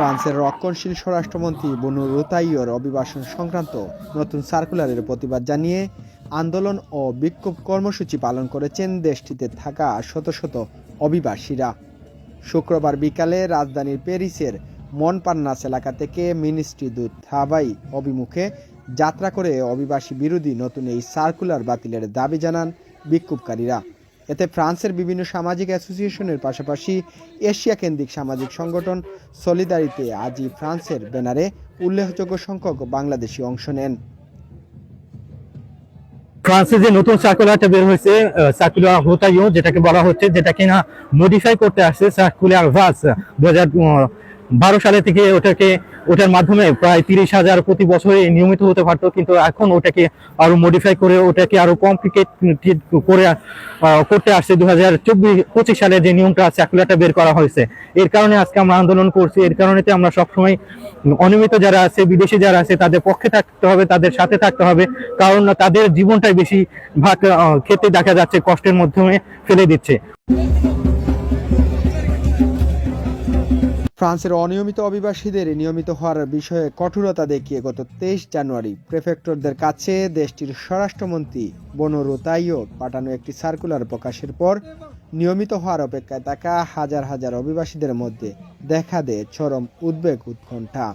ফ্রান্সের রক্ষণশীল স্বরাষ্ট্রমন্ত্রী বনু রোতাইয়র অভিবাসন সংক্রান্ত নতুন সার্কুলারের প্রতিবাদ জানিয়ে আন্দোলন ও বিক্ষোভ কর্মসূচি পালন করেছেন দেশটিতে থাকা শত শত অভিবাসীরা। শুক্রবার বিকালে রাজধানীর প্যারিসের মনপান্নাস এলাকা থেকে মিনিস্ট্রি দূত থাবাই অভিমুখে যাত্রা করে অভিবাসী বিরোধী নতুন এই সার্কুলার বাতিলের দাবি জানান বিক্ষোভকারীরা। এতে ফ্রান্সের বিভিন্ন সামাজিক অ্যাসোসিয়েশনের পাশাপাশি এশিয়া কেন্দ্রিক সামাজিক সংগঠন সলিদারিতে আজই ফ্রান্সের ব্যানারে উল্লেখযোগ্য সংখ্যক বাংলাদেশি অংশ নেন। ফ্রান্সে যে নতুন সার্কুলারটা বের হয়েছে সার্কুলার হোতাইও, যেটাকে বলা হচ্ছে, যেটা কিনা মডিফাই করতে আসছে সার্কুলার ভাস দু বারো সালে থেকে ওটাকে, ওটার মাধ্যমে প্রায় তিরিশ হাজার প্রতি বছরে নিয়মিত হতে পারতো, কিন্তু এখন ওটাকে আরও মডিফাই করে, ওটাকে আরও কমপ্লিকেট করে করতে আসছে দু হাজার চব্বিশ, পঁচিশ সালে যে নিয়মটা সার্কুলারটা বের করা হয়েছে। এর কারণে আজকে আমরা আন্দোলন করছি, এর কারণে আমরা সবসময় অনিয়মিত যারা আছে, বিদেশি যারা আছে, তাদের পক্ষে থাকতে হবে, তাদের সাথে থাকতে হবে, কারণ তাদের জীবনটাই বেশি ভাগ খেতে দেখা যাচ্ছে কষ্টের মাধ্যমে ফেলে দিচ্ছে। ফ্রান্সের অনিয়মিত অভিবাসীদের নিয়মিত হওয়ার বিষয়ে কঠোরতা দেখিয়ে গত তেইশ জানুয়ারি প্রেফেক্টরদের কাছে দেশটির স্বরাষ্ট্রমন্ত্রী বনরু তাইও পাঠানো একটি সার্কুলার প্রকাশের পর নিয়মিত হওয়ার অপেক্ষায় থাকা হাজার হাজার অভিবাসীদের মধ্যে দেখা দেয় চরম উদ্বেগ উৎকণ্ঠা।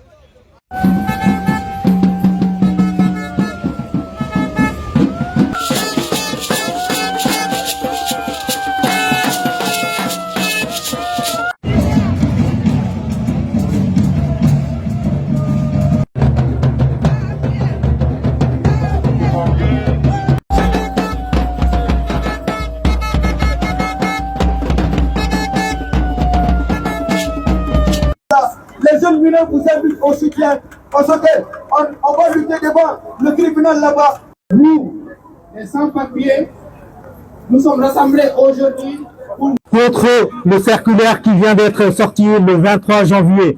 Mineurs vous invitent au soutien parce qu'on on va lutter devant le tribunal là-bas. Nous, les sans-papiers, nous sommes rassemblés aujourd'hui pour Contre le circulaire qui vient d'être sorti le 23 janvier